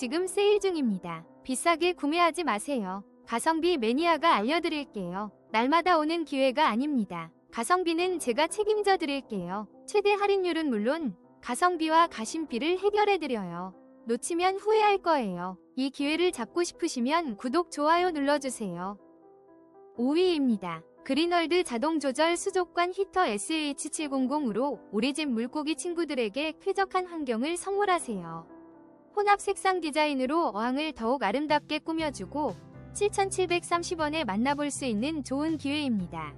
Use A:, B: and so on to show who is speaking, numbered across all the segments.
A: 지금 세일 중입니다. 비싸게 구매하지 마세요. 가성비 매니아가 알려드릴게요. 날마다 오는 기회가 아닙니다. 가성비는 제가 책임져 드릴게요. 최대 할인율은 물론 가성비와 가심비를 해결해 드려요. 놓치면 후회할 거예요. 이 기회를 잡고 싶으시면 구독, 좋아요 눌러주세요. 5위입니다. 그린월드 자동조절 수족관 히터 SH700으로 우리 집 물고기 친구들에게 쾌적한 환경을 선물하세요. 혼합 색상 디자인으로 어항을 더욱 아름답게 꾸며주고 7,730원에 만나볼 수 있는 좋은 기회입니다.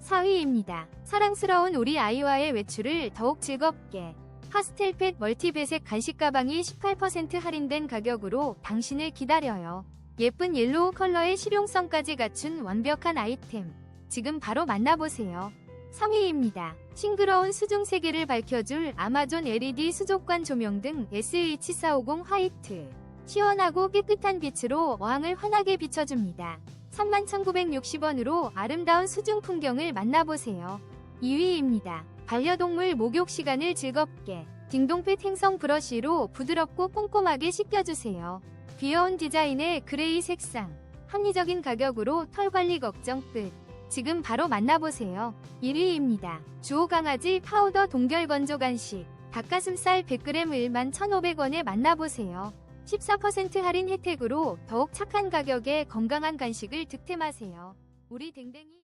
A: 4위입니다. 사랑스러운 우리 아이와의 외출을 더욱 즐겁게 파스텔펫 멀티배색 간식 가방이 18% 할인된 가격으로 당신을 기다려요. 예쁜 옐로우 컬러의 실용성까지 갖춘 완벽한 아이템. 지금 바로 만나보세요. 3위입니다. 싱그러운 수중 세계를 밝혀줄 아마존 LED 수족관 조명 등 SH450 화이트. 시원하고 깨끗한 빛으로 어항을 환하게 비춰줍니다. 31,960원으로 아름다운 수중 풍경을 만나보세요. 2위입니다. 반려동물 목욕 시간을 즐겁게 딩동펫 행성 브러쉬로 부드럽고 꼼꼼하게 씻겨주세요. 귀여운 디자인의 그레이 색상, 합리적인 가격으로 털 관리 걱정 끝. 지금 바로 만나보세요. 1위입니다. 주호 강아지 파우더 동결 건조 간식. 닭가슴살 100g 11,500원에 만나보세요. 14% 할인 혜택으로 더욱 착한 가격에 건강한 간식을 득템하세요. 우리 댕댕이